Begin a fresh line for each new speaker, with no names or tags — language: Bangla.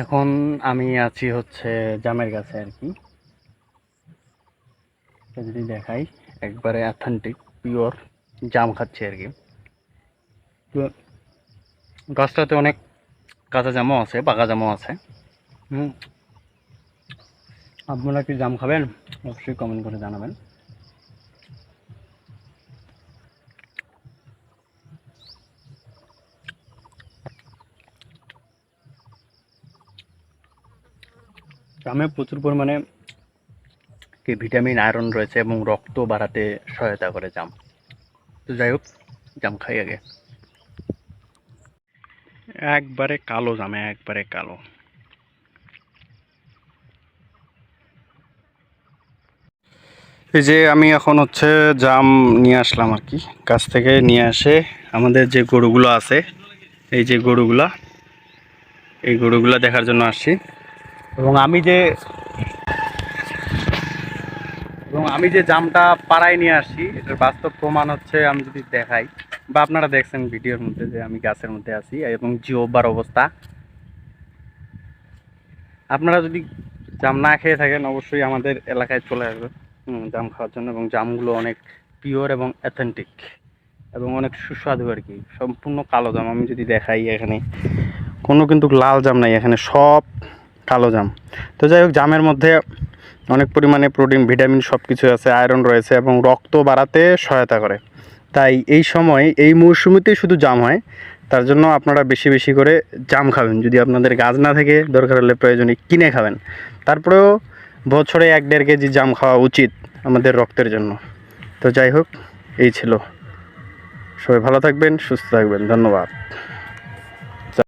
এখন আমি আছি হচ্ছে জামের গাছে আর কি। যদি দেখাই, একবারে অ্যাথেন্টিক পিওর জাম খাচ্ছি আর কি। তো গাছটাতে অনেক কাঁচা জামও আছে, পাকা জামও আছে। হুম। আপনারা কি জাম খাবেন? অবশ্যই কমেন্ট করে জানাবেন। জামে প্রচুর পরিমাণে কি ভিটামিন, আয়রন রয়েছে এবং রক্ত বাড়াতে সহায়তা করে জাম। তো যাই হোক, জাম খাই আগে। একবারে কালো জামে, একবারে কালো। এই যে আমি এখন হচ্ছে জাম নিয়ে আসলাম আর কি। গাছ থেকে নিয়ে আসে আমাদের যে গরুগুলো আছে, এই যে গরুগুলা, এই গরুগুলা দেখার জন্য আসছি। এবং আমি যে এবং আমি যে জামটা পাড়ায় নিয়ে আসি, এটার বাস্তব প্রমাণ হচ্ছে আমি যদি দেখাই, বা আপনারা দেখছেন ভিডিওর মধ্যে যে আমি গাছের মধ্যে আছি এবং জিওবার অবস্থা। আপনারা যদি জাম না খেয়ে থাকেন, অবশ্যই আমাদের এলাকায় চলে আসবেন জাম খাওয়ার জন্য। এবং জামগুলো অনেক পিওর এবং অ্যাথেন্টিক এবং অনেক সুস্বাদু আর কি। সম্পূর্ণ কালো জাম। আমি যদি দেখাই এখানে, কোনো কিন্তু লাল জাম নাই। এখানে সব কালো জাম। তো যাই হোক, জামের মধ্যে অনেক পরিমাণে প্রোটিন, ভিটামিন সব কিছু আছে, আয়রন রয়েছে এবং রক্ত বাড়াতে সহায়তা করে। তাই এই সময়, এই মৌসুমিতেই শুধু জাম হয়। তার জন্য আপনারা বেশি বেশি করে জাম খাবেন। যদি আপনাদের গাছ না থাকে, দরকার হলে প্রয়োজনে কিনে খাবেন। তারপরেও বছরে এক দেড় কেজি জাম খাওয়া উচিত আমাদের রক্তের জন্য। তো যাই হোক, এই ছিল। সবাই ভালো থাকবেন, সুস্থ থাকবেন। ধন্যবাদ।